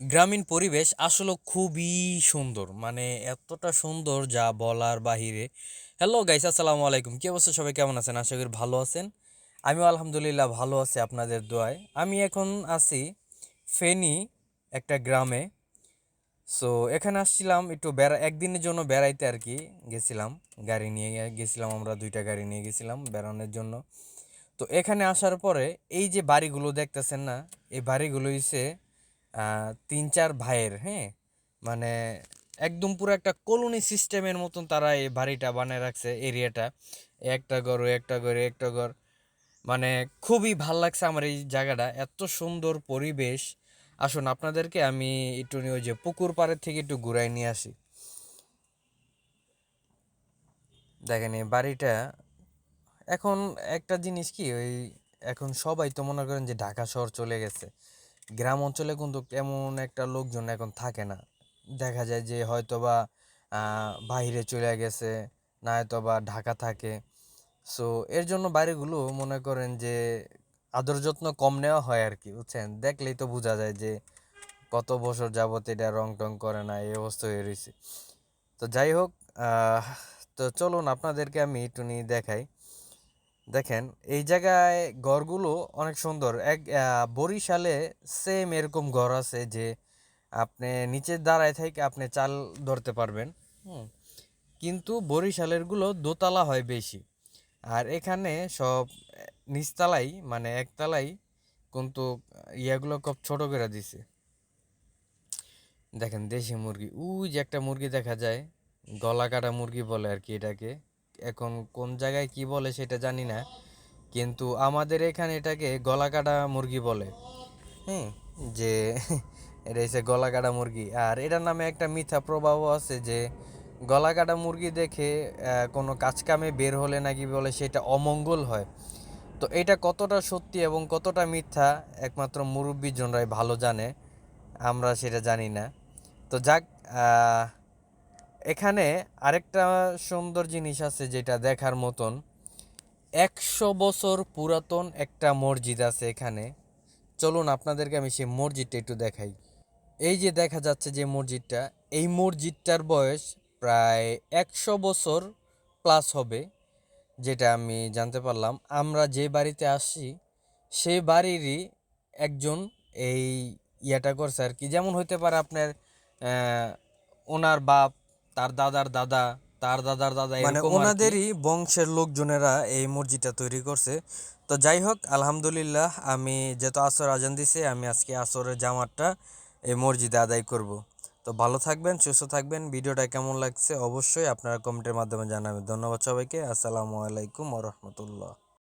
গ্রামীণ পরিবেশ আসলে খুবই সুন্দর। মানে এতটা সুন্দর যা বলার বাহিরে। হ্যালো গাইস আসসালামু আলাইকুম। কি অবস্থা? সবাই কেমন আছেন? আশা করি ভালো আছেন। আমিও আলহামদুলিল্লাহ ভালো আছি আপনাদের দোয়ায়। আমি এখন আছি ফেনী একটা গ্রামে। সো এখানে আসছিলাম একটু বেড়া একদিনের জন্য বেড়াইতে আর কি গেছিলাম। গাড়ি নিয়ে গেছিলাম আমরা দুইটা গাড়ি নিয়ে গেছিলাম বেড়ানোর জন্য। তো এখানে আসার পরে এই যে বাড়িগুলো দেখতেছেন না এই বাড়িগুলো আহ, তিন চার ভাইয়ের হ্যাঁ? মানে একদম পুরো একটা কলোনি সিস্টেমের মতন তারা এই বাড়িটা বানায় রাখছে, এরিয়াটা। একটা ঘর একটা ঘর একটা ঘর। মানে খুবই ভালো লাগছে আমার এই জায়গাটা, এত সুন্দর পরিবেশ। আসুন, আপনাদেরকে আমি একটু নিয়ে যে পুকুর পাড়ের থেকে একটু ঘুরাই নিয়ে আসি। দেখেন, এই বাড়িটা এখন একটা জিনিস কি, ওই এখন সবাই তো মনে করেন যে ঢাকা শহর চলে গেছে। গ্রাম অঞ্চলে কিন্তু তেমন একটা লোকজন এখন থাকে না। দেখা যায় যে হয়তোবা আহ, বাইরে চলে গেছে না হয়তোবা ঢাকা থাকে। সো এর জন্য বাড়িগুলো মনে করেন যে আদর যত্ন কম নেওয়া হয় আর কি বুঝছেন? দেখলেই তো বোঝা যায় যে কত বছর যাবত এটা রং টং করে না এই অবস্থা হয়ে রয়েছে। তো যাই হোক তো চলুন আপনাদেরকে আমি একটু নিয়ে দেখাই। দেখেন, এই জায়গায় ঘরগুলো অনেক সুন্দর। এক বরিশালে সেম এরকম ঘর আছে যে আপনি নিচে দাঁড়ায় থেকে আপনি চাল ধরতে পারবেন, হুম? কিন্তু বরিশালেরগুলো দোতলা হয় বেশি। আর এখানে সব নিচতলাই মানে একতলাই কিন্তু ইয়াগুলো খুব ছোট করে দিছে। দেখেন দেশি মুরগি, উই যে একটা মুরগি দেখা যায় গলা কাটা মুরগি বলে আর কি এটাকে। এখন কোন জায়গায় কি বলে সেটা জানি না। কিন্তু আমাদের এখানে এটাকে গলা কাটা মুরগি বলে। হ্যাঁ যে এটা হচ্ছে গলা কাটা মুরগি। আর এটার নামে একটা মিথ্যা প্রভাবও আছে যে গলা কাটা মুরগি দেখে কোনো কাজ কামে বের হলে নাকি বলে সেটা অমঙ্গল হয়। তো এটা কতটা সত্যি এবং কতটা মিথ্যা একমাত্র মুরব্বীজনরাই ভালো জানে, আমরা সেটা জানি না। তো যাক এখানে আরেকটা সুন্দর জিনিস আছে যেটা দেখার মতন। একশো বছর পুরাতন একটা মসজিদ আছে এখানে। চলুন আপনাদেরকে আমি সেই মসজিদটা একটু দেখাই। এই যে দেখা যাচ্ছে যে মসজিদটা, এই মসজিদটার বয়স প্রায় একশো বছর প্লাস হবে, যেটা আমি জানতে পারলাম। আমরা যে বাড়িতে আসি সেই বাড়িরই একজন এই ইয়েটা করছে আর কি। যেমন হইতে পারে আপনার ওনার বাপ তার দাদার দাদা তার দাদার দাদা মানে ওনাদেরই বংশের লোকজনেরা এই মসজিদটা তৈরি করছে। তো যাই হোক আলহামদুলিল্লাহ আমি যেহেতু আসর আজান দিছে আমি আজকে আসরের জামাতটা এই মসজিদে আদায় করব। তো ভালো থাকবেন সুস্থ থাকবেন। ভিডিওটা কেমন লাগছে অবশ্যই আপনারা কমেন্টের মাধ্যমে জানাবেন। ধন্যবাদ সবাইকে। আসসালামু আলাইকুম ওরহমতুল্লাহ